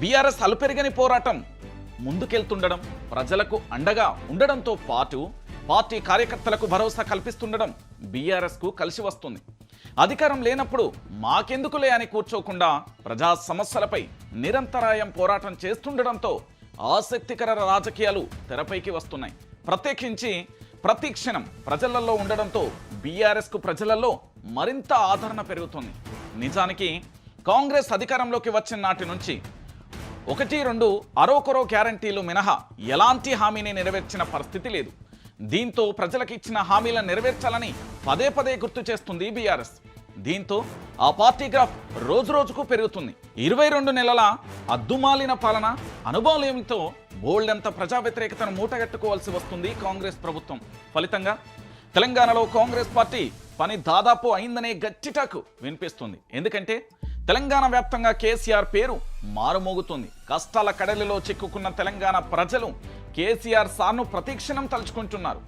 BRS అలుపెరగని పోరాటం ముందుకెళ్తుండడం ప్రజలకు అండగా ఉండడంతో పాటు పార్టీ కార్యకర్తలకు భరోసా కల్పిస్తుండడం బీఆర్ఎస్కు కలిసి వస్తుంది. అధికారం లేనప్పుడు మాకెందుకులే అని కూర్చోకుండా ప్రజా సమస్యలపై నిరంతరాయం పోరాటం చేస్తుండడంతో ఆసక్తికర రాజకీయాలు తెరపైకి వస్తున్నాయి. ప్రత్యేకించి ప్రతి క్షణం ప్రజలలో ఉండడంతో బీఆర్ఎస్కు ప్రజలలో మరింత ఆదరణ పెరుగుతుంది. నిజానికి కాంగ్రెస్ అధికారంలోకి వచ్చిన నాటి నుంచి ఒకటి రెండు అరోకరో గ్యారంటీలు మినహా ఎలాంటి హామీని నెరవేర్చిన పరిస్థితి లేదు. దీంతో ప్రజలకు ఇచ్చిన హామీలను నెరవేర్చాలని పదే పదే గుర్తు చేస్తుంది బీఆర్ఎస్. దీంతో ఆ పార్టీ గ్రాఫ్ రోజు రోజుకు పెరుగుతుంది. ఇరవై రెండు నెలల అద్దుమాలిన పాలన అనుభవాలయంతో బోల్డంత ప్రజా వ్యతిరేకతను మూటగట్టుకోవాల్సి వస్తుంది కాంగ్రెస్ ప్రభుత్వం. ఫలితంగా తెలంగాణలో కాంగ్రెస్ పార్టీ పని దాదాపు అయిందనే గట్టిటాకు వినిపిస్తుంది. ఎందుకంటే తెలంగాణ వ్యాప్తంగా కేసీఆర్ పేరు మారుమోగుతుంది. కష్టాల కడలిలో చిక్కుకున్న తెలంగాణ ప్రజలు కేసీఆర్ సార్ను ప్రతిక్షణం తలుచుకుంటున్నారు.